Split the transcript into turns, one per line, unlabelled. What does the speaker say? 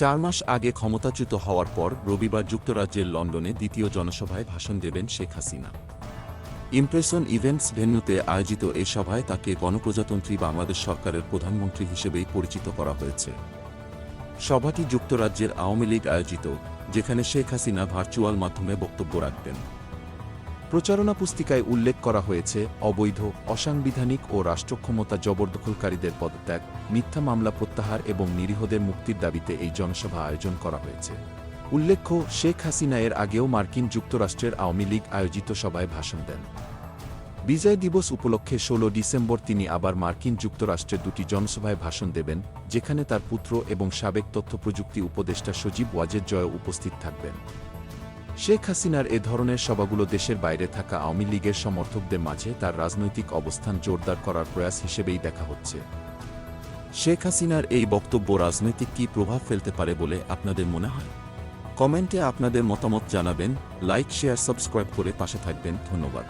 চার মাস আগে ক্ষমতাচ্যুত হওয়ার পর রবিবার যুক্তরাজ্যের লন্ডনে দ্বিতীয় জনসভায় ভাষণ দেবেন শেখ হাসিনা। ইমপ্রেশন ইভেন্টস ভেন্যুতে আয়োজিত এ সভায় তাকে গণপ্রজাতন্ত্রী বাংলাদেশ সরকারের প্রধানমন্ত্রী হিসেবেই পরিচিত করা হয়েছে। সভাটি যুক্তরাজ্যের আওয়ামী লীগ আয়োজিত, যেখানে শেখ হাসিনা ভার্চুয়াল মাধ্যমে বক্তব্য রাখবেন প্রচারণা পুস্তিকায় উল্লেখ করা হয়েছে, অবৈধ, অসাংবিধানিক ও রাষ্ট্রক্ষমতা জবরদখলকারীদের পদত্যাগ, মিথ্যা মামলা প্রত্যাহার এবং নিরীহদের মুক্তির দাবিতে এই জনসভা আয়োজন করা হয়েছে। উল্লেখ্য, শেখ হাসিনা এর আগেও মার্কিন যুক্তরাষ্ট্রের আওয়ামী লীগ আয়োজিত সভায় ভাষণ দেন। বিজয় দিবস উপলক্ষে ষোলো ডিসেম্বর তিনি আবার মার্কিন যুক্তরাষ্ট্রের দুটি জনসভায় ভাষণ দেবেন, যেখানে তার পুত্র এবং সাবেক তথ্যপ্রযুক্তি উপদেষ্টা সজীব ওয়াজেদ জয় উপস্থিত থাকবেন। শেখ হাসিনার এ ধরনের সভাগুলো দেশের বাইরে থাকা আওয়ামী লীগের সমর্থকদের মাঝে তার রাজনৈতিক অবস্থান জোরদার করার প্রয়াস হিসেবেই দেখা হচ্ছে। শেখ হাসিনার এই বক্তব্য রাজনৈতিক কি প্রভাব ফেলতে পারে বলে আপনাদের মনে হয়? কমেন্টে আপনাদের মতামত জানাবেন, লাইক, শেয়ার, সাবস্ক্রাইব করে পাশে থাকবেন। ধন্যবাদ।